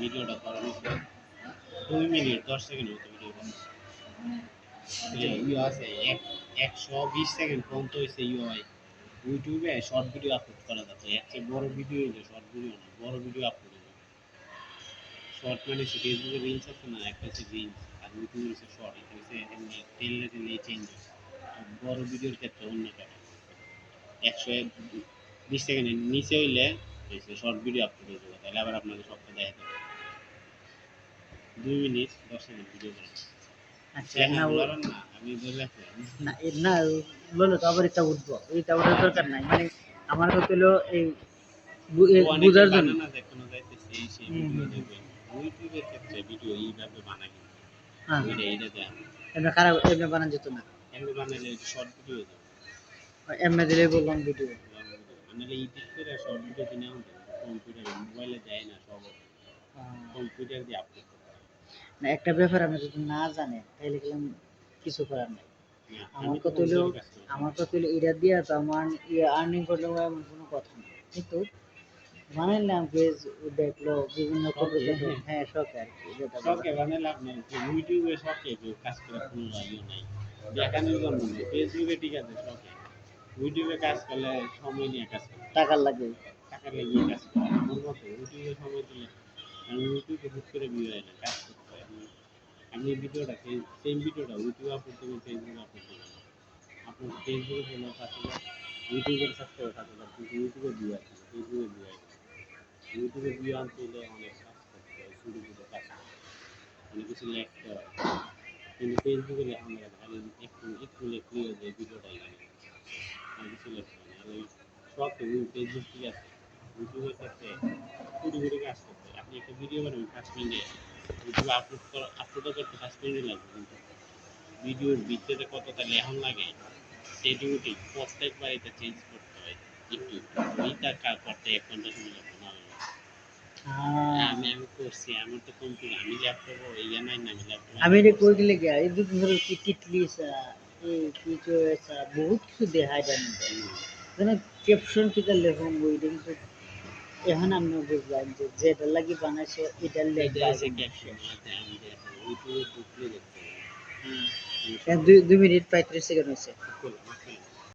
ভিডিওটা করা হয়েছে দুই মিনিট দশ সেকেন্ড মতো ভিডিও ইয়ে আছে, এক, একশো বিশ সেকেন্ড পর্যন্ত হয়েছে ইউআই ইউটিউবে শর্ট ভিডিও আপলোড করা যাচ্ছে। এর বড় ভিডিও হইলে শর্ট ভিডিও না, বড় ভিডিও আপলোড হবে। শর্ট মানে হচ্ছে ফেসবুকে রিলস আছে না, একটা হচ্ছে রিলস আর ইউটিউবে হচ্ছে শর্ট এটা হচ্ছে এমনি টেললে টেললে চেঞ্জ বড় ভিডিওর ক্ষেত্রে অন্য টাকা। একশো বিশ সেকেন্ডের নিচে হইলে শর্ট ভিডিও আপলোড হয়ে যাবে। তাহলে আবার আপনাকে সবটা দেখাতে হবে। দুই মিনিট দশ সেকেন্ড ভিডিও করে আচ্ছা না ও- বলার না আমি না না বলো তো আবার এটা উঠবো। এটা ওঠার দরকার নাই। মানে আমার কথা হলো এই বুঝার জন্য। বানানা দেখানো যাইতেছে এই সেই ভিডিও দেখবেন ইউটিউবের ক্ষেত্রে ভিডিও এইভাবে বানায় হ্যাঁ। এটা এটা দেন এমনি খারাপ এমনি বানান যেত না। এমনি বানাইলে শর্ট ভিডিও যাবে এমনি দিলে বললাম ভিডিও এডিট করে শর্ট ভিডিও কিনে আনতে কম্পিউটারে মোবাইলে যায় না সব। কম্পিউটার দিয়ে আপলোড। না একটা ব্যাপার আমি যদি না জানে তাহলে গেলাম কিছু করার নাই আমার আমি তো কথা হলো করি। আমার কথা হলো এটা দিয়ে তো আমার ইয়ে আর্নিং করলে এমন কোনো কথা নেই কিন্তু বানাইলাম পেজ দেখল বিভিন্ন হ্যাঁ। হ্যাঁ শখ আর কি। শখে বানাইলে ইউটিউবে শখে কেউ কাজ করে কোনো ইয়ে নাই দেখানোর জন্য নেই ফেসবুকে ঠিক আছে শখে ইউটিউবে কাজ করলে সময় নিয়ে কাজ করতে হয়। টাকার লাগে টাকা লাগিয়ে কাজ করে আমার মতো ইউটিউবে সময় দিলে আমি ইউটিউবে হুট করে ভিউ হয় না কাজ হয় আমি এই ভিডিওটা সেম ভিডিওটা ইউটিউবে আপলোড করব ফেসবুকে আপলোড করব আপনার ফেসবুকে সাত হাজার ইউটিউবের সাবস্ক্রাইবার সাত হাজার, কিন্তু ইউটিউবে ভিউ আছে না ফেসবুকে ভিউ হয় ইউটিউবে ভিউ আনতে হলে অনেক কাজ করতে হয় ছোটো ছোটো কাজ। অনেক কিছু লিখতে হয়। কিন্তু ফেসবুকে লেখা লাগে না খালি একটু একটু লিখলেই হয়ে যায় ভিডিওটাই লাগে। আর কিছু লিখতে হয় না। সব ফেসবুক ঠিক আছে ইউটিউবের ক্ষেত্রে কুড়ি কুড়ি কাজ করতে হয়। আপনি একটা ভিডিও বানাবেন, পাঁচ মিনিটে। ইউটিউবে আপলোড করা আপলোডও করতে পাঁচ মিনিট লাগবে কিন্তু। ভিডিওর ভিতরে কতটা লেহন লাগে সেটুকুটি প্রত্যেকবার এটা চেঞ্জ করতে হয়। একটু ওইটা কা- করতে এক ঘণ্টা সময় লাগবে না আমি আমি করছি আমার তো কম্পিউটার আমি ল্যাপটপ ইয়ে নাই না আমি ল্যাপটপ আমি এটা কই দিলে গিয়া এই দুদিন ধরে কি টিটলি এই কিছু বহুত কিছু দেখায় দেন যেন ক্যাপশন কিটা লেখম বইটা কিন্তু এখন আমি বুঝলাম যে যেটা লাগি বানাইছে এটার লেগে হবে। দুই মিনিট পঁয়ত্রিশ সেকেন্ড হয়েছে।